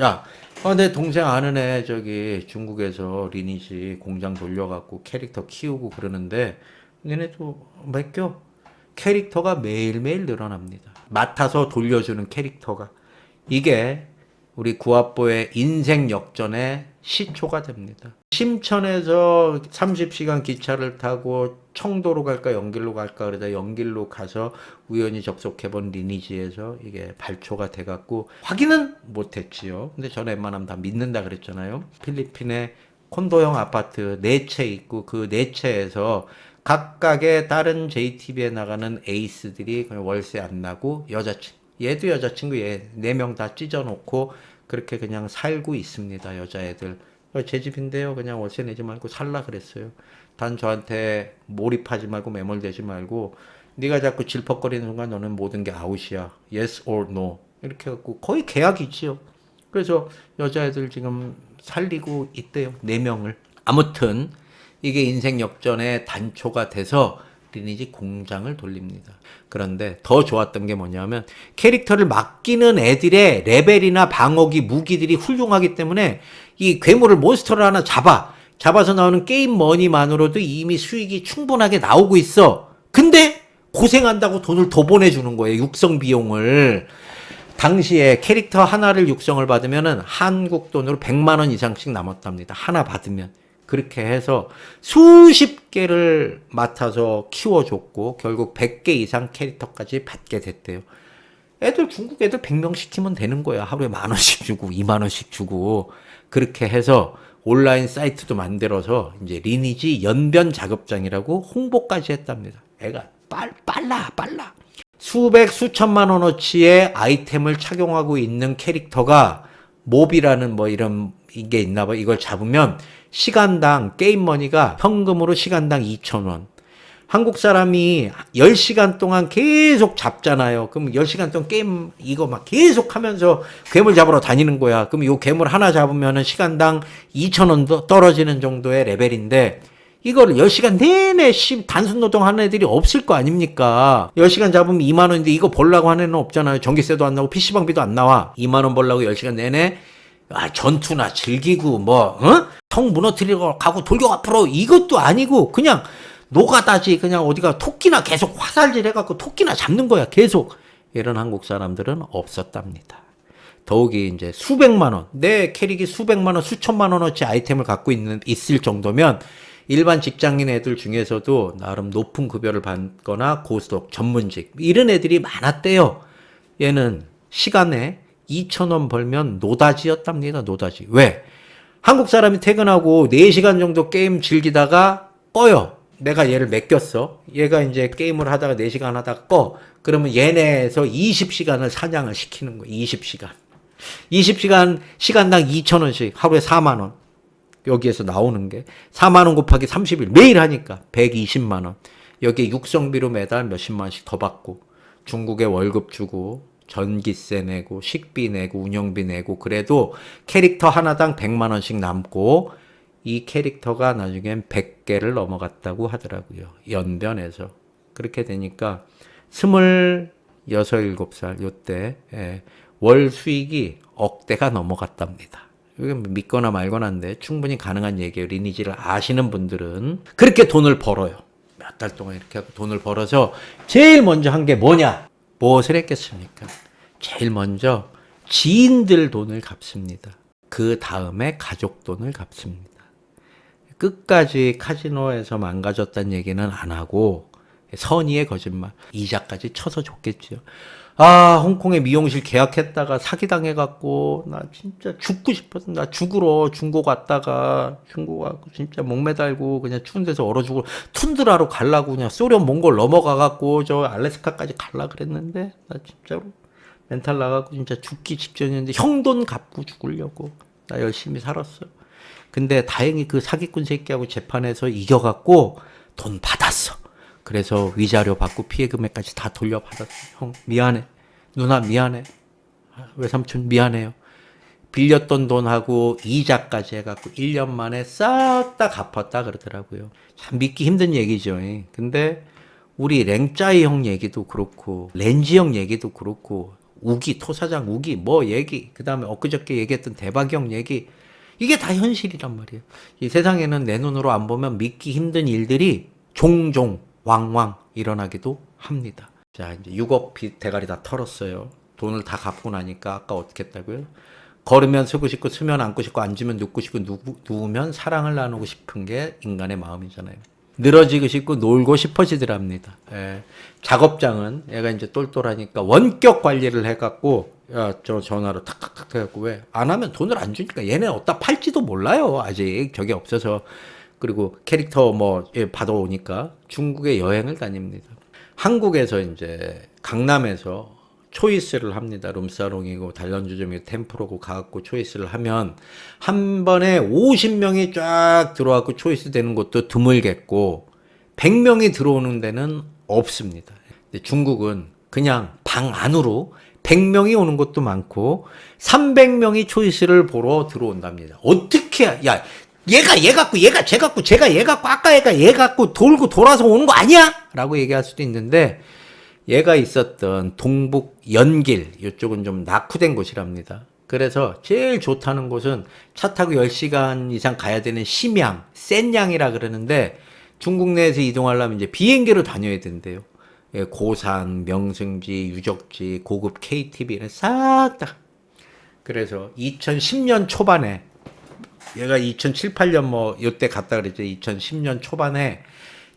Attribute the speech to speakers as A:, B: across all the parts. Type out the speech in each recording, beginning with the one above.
A: 야, 어, 내 동생 아는 애 저기 중국에서 리니지 공장 돌려갖고 캐릭터 키우고 그러는데 얘네도 맡겨 캐릭터가 매일매일 늘어납니다. 맡아서 돌려주는 캐릭터가 이게 우리 구합보의 인생 역전의 시초가 됩니다. 심천에서 30시간 기차를 타고 청도로 갈까 연길로 갈까 그러다 연길로 가서 우연히 접속해본 리니지에서 이게 발초가 돼갖고 확인은 못했지요. 근데 저는 웬만하면 다 믿는다 그랬잖아요. 필리핀에 콘도형 아파트 네채 있고 그네 채에서 각각의 다른 JTB에 나가는 에이스들이 그냥 월세 안 나고 여자친 얘도 여자친구 얘 네 명 다 찢어놓고 그렇게 그냥 살고 있습니다 여자애들 어, 제 집인데요. 그냥 월세 내지 말고 살라 그랬어요. 단 저한테 몰입하지 말고 매몰되지 말고 네가 자꾸 질퍽거리는 순간 너는 모든 게 아웃이야. Yes or no. 이렇게 해갖고 거의 계약이지요. 그래서 여자애들 지금 살리고 있대요. 네 명을. 아무튼 이게 인생 역전의 단초가 돼서 리니지 공장을 돌립니다. 그런데 더 좋았던 게 뭐냐면 캐릭터를 맡기는 애들의 레벨이나 방어기 무기들이 훌륭하기 때문에 이 괴물을 몬스터를 하나 잡아 잡아서 나오는 게임 머니만으로도 이미 수익이 충분하게 나오고 있어. 근데 고생한다고 돈을 더 보내주는 거예요. 육성 비용을. 당시에 캐릭터 하나를 육성을 받으면은 한국 돈으로 100만 원 이상씩 남았답니다. 하나 받으면. 그렇게 해서 수십 개를 맡아서 키워줬고 결국 100개 이상 캐릭터까지 받게 됐대요. 애들 중국 애들 100명 시키면 되는 거야. 하루에 만 원씩 주고 2만 원씩 주고 그렇게 해서 온라인 사이트도 만들어서 이제 리니지 연변 작업장이라고 홍보까지 했답니다. 애가 빨 빨라 빨라. 수백 수천만 원어치의 아이템을 착용하고 있는 캐릭터가 몹이라는 뭐 이런 이게 있나 봐. 이걸 잡으면 시간당 게임 머니가 현금으로 시간당 2,000원. 한국 사람이 10시간 동안 계속 잡잖아요. 그럼 10시간 동안 게임 이거 막 계속 하면서 괴물 잡으러 다니는 거야. 그럼 요 괴물 하나 잡으면은 시간당 2,000원 떨어지는 정도의 레벨인데 이거를 10시간 내내 씨 단순 노동하는 애들이 없을 거 아닙니까? 10시간 잡으면 2만 원인데 이거 벌라고 하는 애는 없잖아요. 전기세도 안 나고 PC방비도 안 나와. 2만 원 벌라고 10시간 내내 아, 전투나 즐기고 뭐 어? 성 무너뜨리고 가고 돌격 앞으로 이것도 아니고 그냥 노가다지 그냥 어디가 토끼나 계속 화살질 해갖고 토끼나 잡는 거야 계속 이런 한국 사람들은 없었답니다. 더욱이 이제 수백만 원, 내 캐릭이 수백만 원, 수천만 원어치 아이템을 갖고 있는 있을 정도면 일반 직장인 애들 중에서도 나름 높은 급여를 받거나 고소득 전문직 이런 애들이 많았대요. 얘는 시간에 2천 원 벌면 노다지였답니다. 노다지. 왜? 한국 사람이 퇴근하고 4시간 정도 게임 즐기다가 꺼요. 내가 얘를 맡겼어. 얘가 이제 게임을 하다가 4시간 하다가 꺼. 그러면 얘네에서 20시간을 사냥을 시키는 거야. 20시간. 20시간 시간당 2,000원씩 하루에 4만 원. 여기에서 나오는 게 4만 원 곱하기 30일 매일 하니까 120만 원. 여기에 육성비로 매달 몇십만 원씩 더 받고 중국에 월급 주고 전기세 내고 식비 내고 운영비 내고 그래도 캐릭터 하나당 100만 원씩 남고 이 캐릭터가 나중엔 100개를 넘어갔다고 하더라고요. 연변에서. 그렇게 되니까 26, 7살 요때 예, 월 수익이 억대가 넘어갔답니다. 이건 믿거나 말거나인데 충분히 가능한 얘기예요. 리니지를 아시는 분들은 그렇게 돈을 벌어요. 몇 달 동안 이렇게 하고 돈을 벌어서 제일 먼저 한 게 뭐냐? 무엇을 했겠습니까? 제일 먼저 지인들 돈을 갚습니다. 그 다음에 가족 돈을 갚습니다. 끝까지 카지노에서 망가졌다는 얘기는 안 하고 선의의 거짓말 이자까지 쳐서 줬겠지요. 아 홍콩에 미용실 계약했다가 사기당해갖고 나 진짜 죽고 싶었어. 나 죽으러 중국 갔다가 중국 가고 진짜 목매달고 그냥 추운 데서 얼어 죽을 툰드라로 갈라고 그냥 소련 몽골 넘어가갖고 저 알래스카까지 갈라 그랬는데 나 진짜로 멘탈 나가고 진짜 죽기 직전이었는데 형돈 갚고 죽으려고 나 열심히 살았어. 근데 다행히 그 사기꾼 새끼하고 재판에서 이겨갖고 돈 받았어. 그래서 위자료 받고 피해 금액까지 다 돌려받았어. 형 미안해. 누나 미안해. 외삼촌 미안해요. 빌렸던 돈하고 이자까지 해갖고 1년 만에 싹 다 갚았다 그러더라고요. 참 믿기 힘든 얘기죠. 근데 우리 랭짜이 형 얘기도 그렇고 렌지 형 얘기도 그렇고 우기 토사장 우기 뭐 얘기 그 다음에 엊그저께 얘기했던 대박형 얘기 이게 다 현실이란 말이에요. 이 세상에는 내 눈으로 안 보면 믿기 힘든 일들이 종종 왕왕 일어나기도 합니다. 자 이제 6억 빚 대가리 다 털었어요. 돈을 다 갚고 나니까 아까 어떻게 했다고요? 걸으면 서고 싶고 쓰면 앉고 싶고 앉으면 눕고 싶고 누, 누우 면 사랑을 나누고 싶은 게 인간의 마음이잖아요. 늘어지고 싶고 놀고 싶어지더랍니다. 예. 작업장은 얘가 이제 똘똘하니까 원격 관리를 해갖고 야, 저 전화로 탁탁탁 해갖고 왜 안 하면 돈을 안 주니까 얘네 어디다 팔지도 몰라요. 아직 저게 없어서 그리고 캐릭터 뭐 예, 받아오니까 중국에 여행을 다닙니다. 한국에서 이제 강남에서 초이스를 합니다. 룸사롱이고 단련주점이고 템프로고 가갖고 초이스를 하면 한 번에 50명이 쫙 들어와갖고 초이스 되는 것도 드물겠고 100명이 들어오는 데는 없습니다. 중국은 그냥 방 안으로 100명이 오는 것도 많고 300명이 초이스를 보러 들어온답니다. 어떻게 야 얘가 얘 갖고 얘가 쟤 갖고 제가 얘 갖고 아까 얘가 얘 갖고 돌고 돌아서 오는 거 아니야? 라고 얘기할 수도 있는데 얘가 있었던 동북 연길 이쪽은 좀 낙후된 곳이랍니다. 그래서 제일 좋다는 곳은 차 타고 10시간 이상 가야 되는 심양, 센양이라 그러는데 중국 내에서 이동하려면 이제 비행기로 다녀야 된대요. 예, 고산, 명승지, 유적지, 고급 KTV는 싹 다. 그래서 2010년 초반에 얘가 2007, 8년 뭐 이때 갔다 그랬죠. 2010년 초반에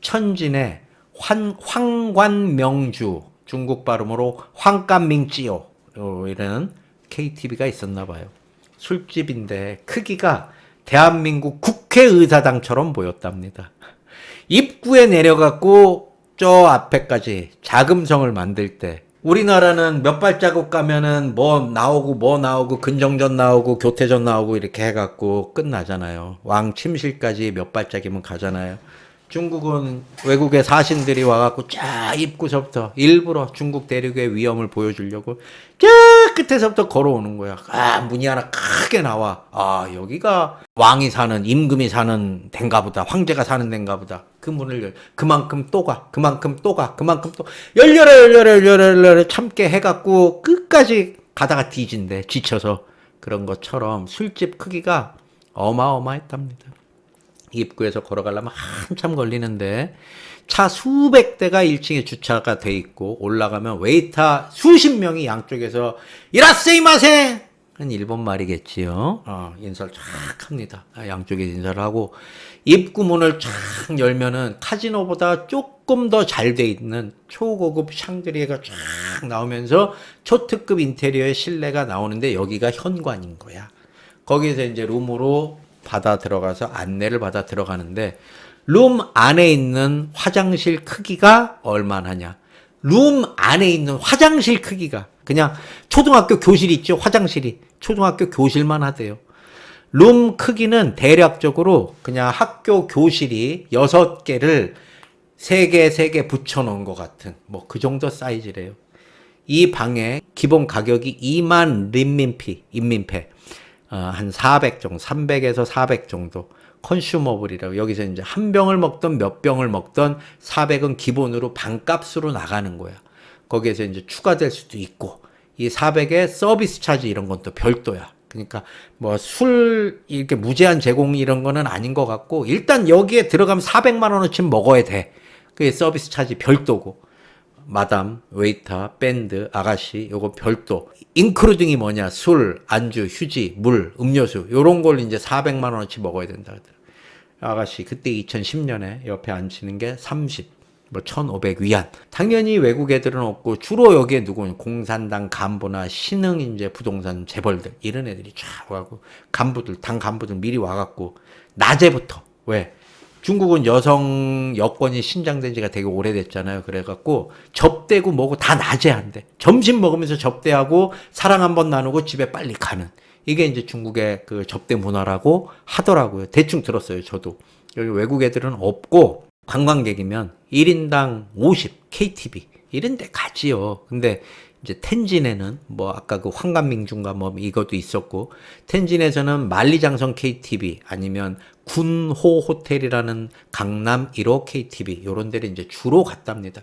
A: 천진에 환, 황관명주 중국 발음으로 황간밍찌요 어, 이런 KTV가 있었나 봐요. 술집인데 크기가 대한민국 국회의사당처럼 보였답니다. 입구에 내려갖고 저 앞에까지 자금성을 만들 때 우리나라는 몇 발자국 가면은 뭐 나오고 뭐 나오고 근정전 나오고 교태전 나오고 이렇게 해갖고 끝나잖아요. 왕 침실까지 몇 발짝이면 가잖아요. 중국은 외국의 사신들이 와갖고 쫙 입구서부터 일부러 중국 대륙의 위험을 보여주려고 저 끝에서부터 걸어오는 거야. 아 문이 하나 크게 나와. 아 여기가 왕이 사는 임금이 사는 데인가 보다. 황제가 사는 데인가 보다. 그 문을 열. 그만큼 또 가. 그만큼 또 가. 그만큼 또 열려라 열려라 열려라 열려라 참게 해갖고 끝까지 가다가 뒤진대. 지쳐서 그런 것처럼 술집 크기가 어마어마했답니다. 입구에서 걸어가려면 한참 걸리는데 차 수백 대가 1층에 주차가 돼 있고 올라가면 웨이터 수십 명이 양쪽에서 이라세이마세 은 일본 말이겠지요. 어, 인사를 쫙 합니다. 아, 양쪽에 인사를 하고 입구 문을 쫙 열면은 카지노보다 조금 더 잘 돼 있는 초고급 샹그리에가 쫙 나오면서 초특급 인테리어의 실내가 나오는데 여기가 현관인 거야. 거기서 이제 룸으로 받아 들어가서 안내를 받아 들어가는데 룸 안에 있는 화장실 크기가 얼마나냐? 룸 안에 있는 화장실 크기가 그냥 초등학교 교실 있죠? 화장실이 초등학교 교실만 하대요. 룸 크기는 대략적으로 그냥 학교 교실이 여섯 개를 세 개, 세개 붙여 놓은 것 같은 뭐 그 정도 사이즈래요. 이 방의 기본 가격이 2만 린민피, 인민폐. 어, 한400 정도, 300에서 400 정도 컨슈머블이라고 여기서 이제 한 병을 먹던 몇 병을 먹던 400은 기본으로 반값으로 나가는 거야. 거기에서 이제 추가될 수도 있고 이 400에 서비스 차지 이런 건 또 별도야. 그러니까 뭐 술 이렇게 무제한 제공 이런 거는 아닌 것 같고 일단 여기에 들어가면 400만 원어치 먹어야 돼. 그게 서비스 차지 별도고. 마담, 웨이터, 밴드, 아가씨 요거 별도. 인크루딩이 뭐냐? 술, 안주, 휴지, 물, 음료수 요런 걸 이제 400만 원어치 먹어야 된다 그러더라고요. 아가씨 그때 2010년에 옆에 앉히는 게 30, 뭐 1,500 위안. 당연히 외국 애들은 없고 주로 여기에 누구 공산당 간부나 신흥 이제 부동산 재벌들 이런 애들이 쫙 와고 간부들 당 간부들 미리 와갖고 낮에부터 왜 중국은 여성 여권이 신장된 지가 되게 오래됐잖아요. 그래갖고 접대고 뭐고 다 낮에 한대. 점심 먹으면서 접대하고 사랑 한 번 나누고 집에 빨리 가는. 이게 이제 중국의 그 접대 문화라고 하더라고요. 대충 들었어요. 저도. 여기 외국 애들은 없고 관광객이면 1인당 50 KTV 이런 데 가지요. 근데 이제 텐진에는 뭐 아까 그 황간민중가 뭐 이것도 있었고 텐진에서는 만리장성 KTV 아니면 군호 호텔이라는 강남 1호 KTV 요런 데를 이제 주로 갔답니다.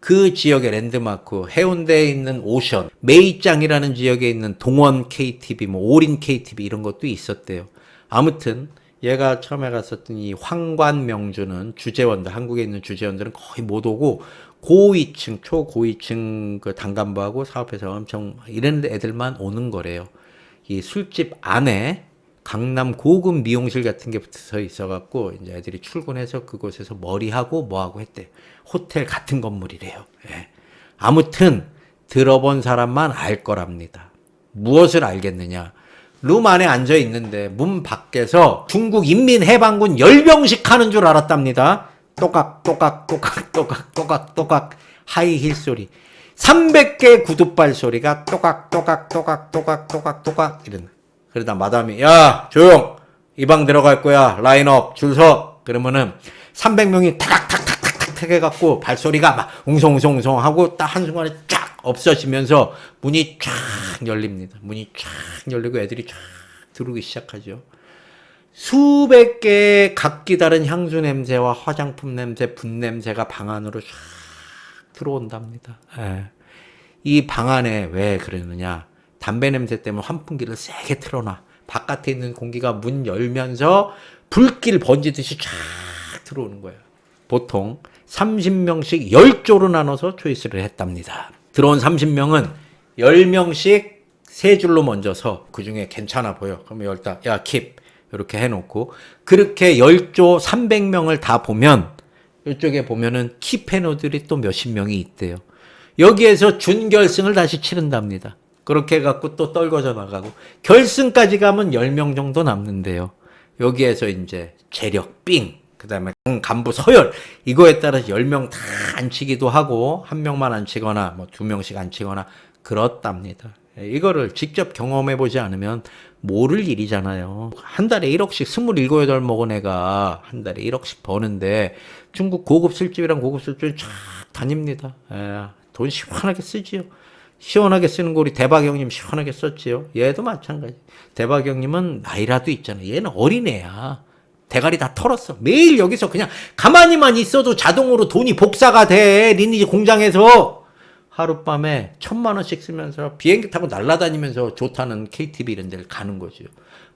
A: 그 지역의 랜드마크 해운대에 있는 오션 메이짱이라는 지역에 있는 동원 KTV 뭐 오린 KTV 이런 것도 있었대요. 아무튼 얘가 처음에 갔었던 이 황관명주는 주재원들 한국에 있는 주재원들은 거의 못 오고 고위층 초고위층 그 단간부하고 사업해서 엄청 이런 애들만 오는 거래요. 이 술집 안에 강남 고급 미용실 같은 게 붙어 있어갖고 이제 애들이 출근해서 그곳에서 머리하고 뭐하고 했대. 호텔 같은 건물이래요. 예. 아무튼 들어본 사람만 알 거랍니다. 무엇을 알겠느냐? 룸 안에 앉아 있는데 문 밖에서 중국 인민해방군 열병식 하는 줄 알았답니다. 또각 또각 또각 또각 또각 또각 하이힐 소리. 300개 구두발 소리가 또각 또각 또각 또각 또각 또각 이런. 그러다 마담이 야 조용 이 방 들어갈 거야 라인업 줄서 그러면은 300명이 타닥탁탁탁탁 해갖고 발소리가 막 웅성웅성웅성 하고 딱 한순간에 쫙 없어지면서 문이 쫙 열립니다. 문이 쫙 열리고 애들이 쫙 들어오기 시작하죠. 수백 개의 각기 다른 향수 냄새와 화장품 냄새, 분 냄새가 방 안으로 쫙 들어온답니다. 예. 이방 안에 왜 그러느냐? 담배 냄새 때문에 환풍기를 세게 틀어놔. 바깥에 있는 공기가 문 열면서 불길 번지듯이 쫙 들어오는 거예요. 보통 30명씩 10조로 나눠서 초이스를 했답니다. 들어온 30명은 10명씩 세 줄로 먼저 서, 그 중에 괜찮아 보여. 그러면 열다, 야, 킵. 이렇게 해놓고, 그렇게 10조 300명을 다 보면, 이쪽에 보면은 키패너들이 또 몇십 명이 있대요. 여기에서 준결승을 다시 치른답니다. 그렇게 해갖고 또 떨궈져 나가고, 결승까지 가면 10명 정도 남는데요. 여기에서 이제 재력, 삥, 그 다음에 간부 서열, 이거에 따라서 10명 다안 치기도 하고, 한 명만 안 치거나, 뭐 두 명씩 안 치거나, 그렇답니다. 예, 이거를 직접 경험해 보지 않으면 모를 일이잖아요. 한 달에 1억씩 27, 8 먹은 애가 한 달에 1억씩 버는데 중국 고급 술집이랑 고급 술집 쫙 다닙니다. 예, 돈 시원하게 쓰지요. 시원하게 쓰는 거 우리 대박 형님 시원하게 썼지요. 얘도 마찬가지. 대박 형님은 나이라도 있잖아. 얘는 어린애야. 대가리 다 털었어. 매일 여기서 그냥 가만히만 있어도 자동으로 돈이 복사가 돼. 리니지 공장에서. 하룻밤에 천만 원씩 쓰면서 비행기 타고 날아다니면서 좋다는 KTV 이런 데를 가는 거죠.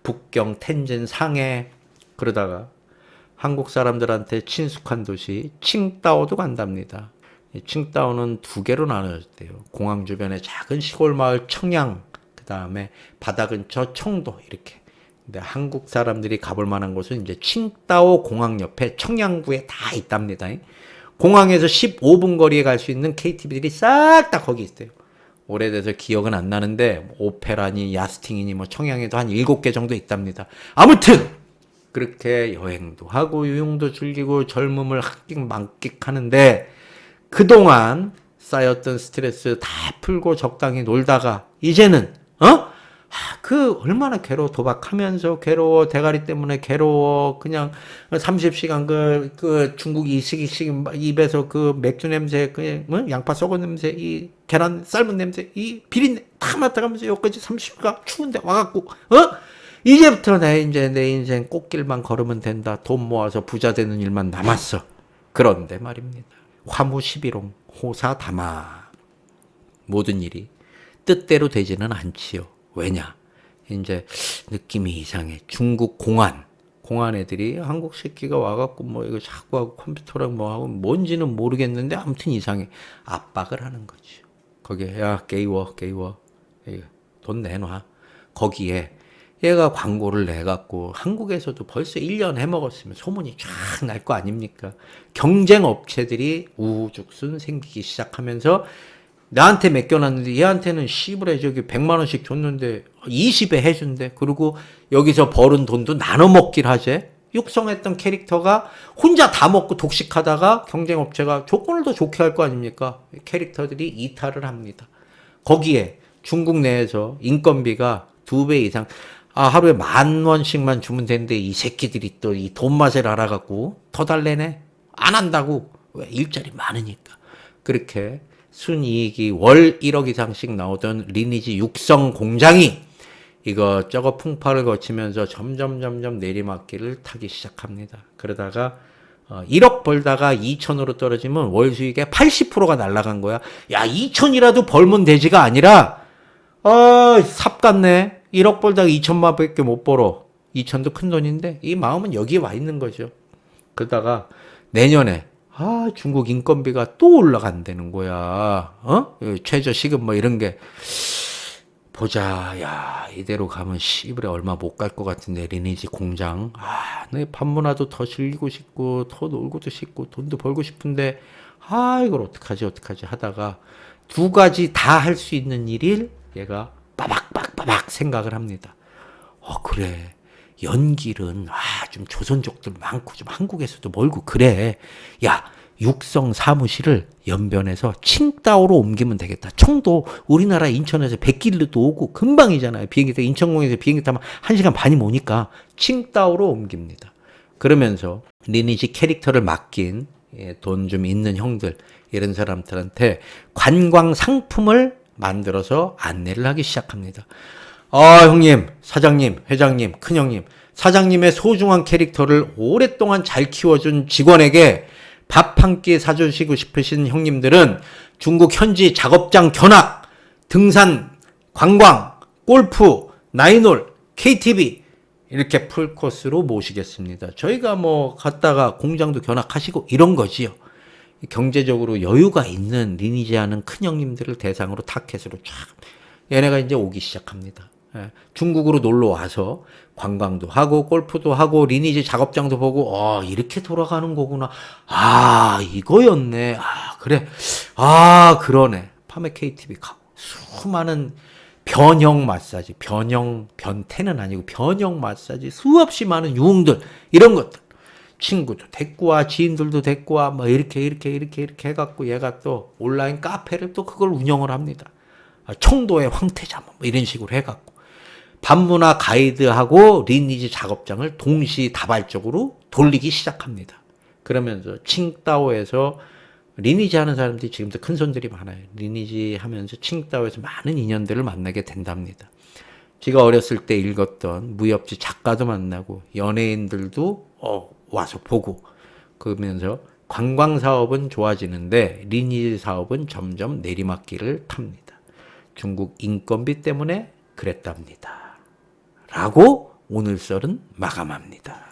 A: 북경, 텐진, 상해 그러다가 한국 사람들한테 친숙한 도시 칭다오도 간답니다. 이 칭다오는 두 개로 나눠졌대요. 공항 주변에 작은 시골 마을 청양, 그 다음에 바다 근처 청도 이렇게. 근데 한국 사람들이 가볼 만한 곳은 이제 칭다오 공항 옆에 청양구에 다 있답니다. 공항에서 15분 거리에 갈 수 있는 KTV들이 싹 다 거기 있어요. 오래돼서 기억은 안 나는데 오페라니 야스팅이니 뭐 청양에도 한 7개 정도 있답니다. 아무튼 그렇게 여행도 하고 유흥도 즐기고 젊음을 합격 만끽하는데 그동안 쌓였던 스트레스 다 풀고 적당히 놀다가 이제는 어? 아, 그 얼마나 괴로워. 도박하면서 괴로워. 대가리 때문에 괴로워. 그냥 30시간 그, 그 중국 이식이식 입에서 그 맥주 냄새 그 뭐? 양파 썩은 냄새 이 계란 삶은 냄새 이 비린 다 맡아가면서 여기까지 30시간 추운데 와갖고 어? 이제부터 내 이제 내 인생 꽃길만 걸으면 된다. 돈 모아서 부자 되는 일만 남았어. 그런데 말입니다. 화무 11홍 호사다마 모든 일이 뜻대로 되지는 않지요. 왜냐? 이제 느낌이 이상해. 중국 공안. 공안 애들이 한국 새끼가 와갖고 뭐 이거 자꾸 하고 컴퓨터랑 뭐 하고 뭔지는 모르겠는데 아무튼 이상해. 압박을 하는 거죠. 거기에 야 게이워 게이워 돈 내놔. 거기에 얘가 광고를 내갖고 한국에서도 벌써 1년 해먹었으면 소문이 쫙 날 거 아닙니까? 경쟁 업체들이 우후죽순 생기기 시작하면서 나한테 맡겨놨는데 얘한테는 시불에 저기 100만 원씩 줬는데 20에 해준대. 그리고 여기서 벌은 돈도 나눠 먹길 하재. 육성했던 캐릭터가 혼자 다 먹고 독식하다가 경쟁업체가 조건을 더 좋게 할 거 아닙니까? 캐릭터들이 이탈을 합니다. 거기에 중국 내에서 인건비가 두 배 이상, 아, 하루에 만 원씩만 주면 되는데 이 새끼들이 또 이 돈 맛을 알아갖고 더 달래네? 안 한다고. 왜? 일자리 많으니까. 그렇게 순이익이 월 1억 이상씩 나오던 리니지 육성 공장이 이거 저거 풍파를 거치면서 점점 점점 내리막길을 타기 시작합니다. 그러다가 어, 1억 벌다가 2천으로 떨어지면 월 수익의 80%가 날라간 거야. 야, 2천이라도 벌면 되지가 아니라 아, 삽 같네. 1억 벌다가 2천만 밖에 못 벌어. 2천도 큰 돈인데 이 마음은 여기에 와 있는 거죠. 그러다가 내년에 아, 중국 인건비가 또 올라간다는 거야. 어? 최저 시급 뭐 이런 게 보자. 야, 이대로 가면 시불에 얼마 못 갈 것 같은데 리니지 공장. 아, 내 밤문화도 더 즐기고 싶고 더 놀고도 싶고 돈도 벌고 싶은데 아, 이걸 어떡하지 어떡하지 하다가 두 가지 다 할 수 있는 일을 얘가 빠박빠박빠박 생각을 합니다. 어, 그래. 연길은 아, 좀 조선족들 많고 좀 한국에서도 멀고 그래. 야, 육성 사무실을 연변에서 칭다오로 옮기면 되겠다. 청도 우리나라 인천에서 백길로도 오고 금방이잖아요. 비행기 타 인천공에서 비행기 타면 1시간 반이면 오니까 칭다오로 옮깁니다. 그러면서 리니지 캐릭터를 맡긴 예, 돈좀 있는 형들 이런 사람들한테 관광 상품을 만들어서 안내를 하기 시작합니다. 아, 형님, 사장님, 회장님, 큰형님, 사장님의 소중한 캐릭터를 오랫동안 잘 키워준 직원에게 밥 한 끼 사주시고 싶으신 형님들은 중국 현지 작업장 견학, 등산, 관광, 골프, 나이놀, KTV 이렇게 풀코스로 모시겠습니다. 저희가 뭐 갔다가 공장도 견학하시고 이런 거지요. 경제적으로 여유가 있는 리니지 하는 큰 형님들을 대상으로 타켓으로 쫙 얘네가 이제 오기 시작합니다. 예, 중국으로 놀러 와서 관광도 하고 골프도 하고 리니지 작업장도 보고 어 이렇게 돌아가는 거구나. 아 이거였네. 아 그래. 아 그러네. 밤에 KTV 가고 수많은 변형 마사지 변형 변태는 아니고 변형 마사지 수없이 많은 유흥들 이런 것들. 친구도 데리고 와 지인들도 데리고 와뭐 이렇게 이렇게 이렇게 이렇게 해갖고 얘가 또 온라인 카페를 또 그걸 운영을 합니다. 아, 청도의 황태자 뭐 이런 식으로 해갖고 반문화 가이드하고 리니지 작업장을 동시다발적으로 돌리기 시작합니다. 그러면서 칭다오에서 리니지 하는 사람들이 지금도 큰 손들이 많아요. 리니지 하면서 칭다오에서 많은 인연들을 만나게 된답니다. 제가 어렸을 때 읽었던 무협지 작가도 만나고 연예인들도 어, 와서 보고 그러면서 관광 사업은 좋아지는데 리니지 사업은 점점 내리막길을 탑니다. 중국 인건비 때문에 그랬답니다. 라고 오늘 썰은 마감합니다.